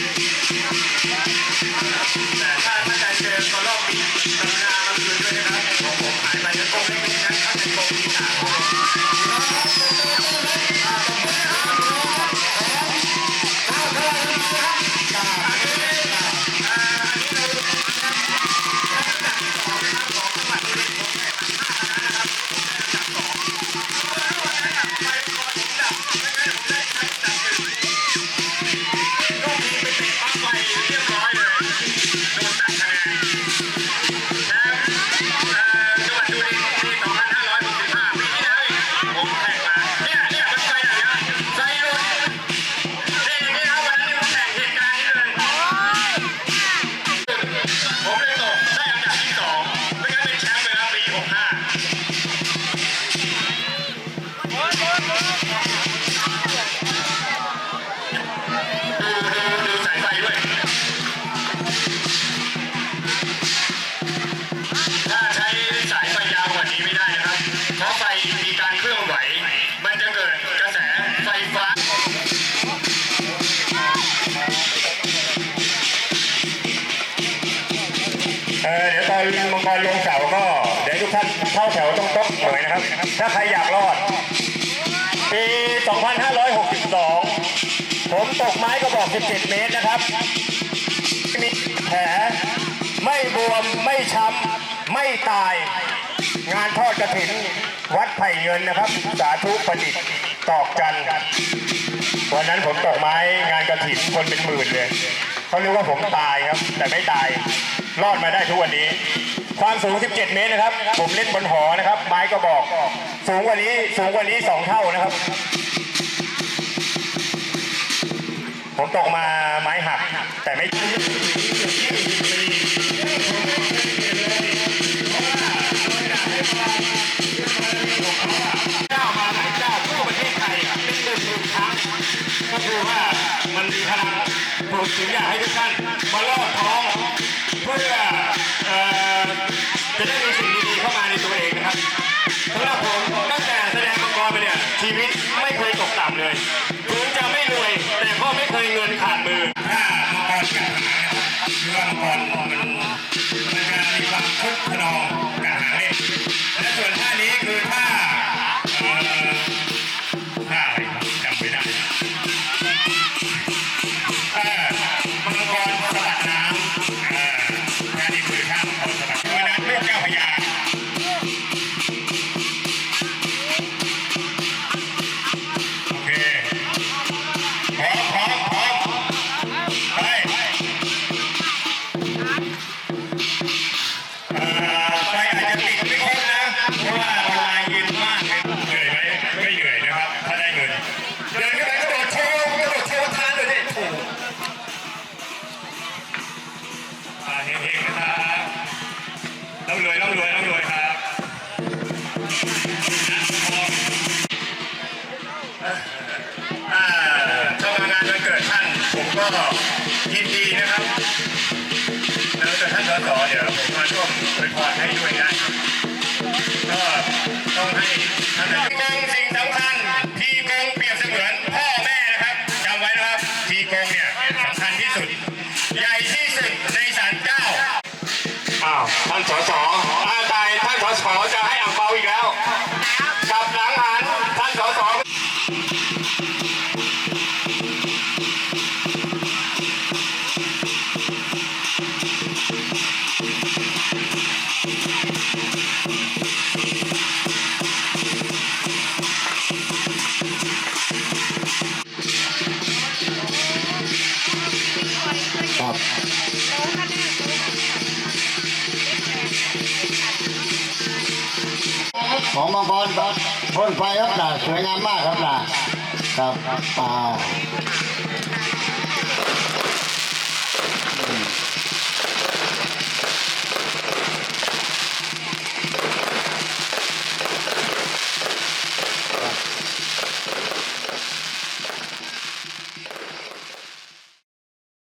แต่ ท่านเข้าแถวต้องต๊กหน่อยนะครับ ถ้าใครอยากรอด ปี 2562 ผมตกไม้กระบอก 17 เมตรนะครับมีแผลไม่บวมไม่ช้ำไม่ตาย งานทอดกระถิน วัดไผ่เงินนะครับ สาธุประดิษฐ์ตอกจันวันนั้นผมตกไม้งานกระถินคนเป็นหมื่นเลยเขาเรียกว่าผมตายครับ แต่ไม่ตาย รอดมาได้ทุกวันนี้ ความสูง 17 เมตรนะครับ ผมเล่นบนหอนะครับ ไม้กระบอก สูงกว่านี้สูงกว่านี้สองเท่านะครับ ผมตกมาไม้หัก แต่ไม่ก็คือว่ามันมีพลังปลุกถึงอยากให้ทุกท่านมาลอดท้อง พื่อจะได้มีสิ่งดีๆเข้ามาในตัวเองนะครับสำหรับผมตั้งแต่แสดงมังกรไปเนี่ยชีวิตไม่เคยตกต่ำเลยถึงจะไม่รวยแต่ก็ไม่เคยเงินขาดมือถ้ามังกรกัดหางนะครับหรือว่ามังกรมันมันจะมีความคึกขนองกัดหาง เฮงๆนะครับร่ำรวยร่ำรวยร่ำรวยครับอ่าเข้ามางานวันเกิดท่าน ผมก็ยินดีนะครับ ท่านสสอาวตายท่านสสจะให้อ ของมังกรพ่นไฟครับนะสวยงามมากครับนะครับอ่า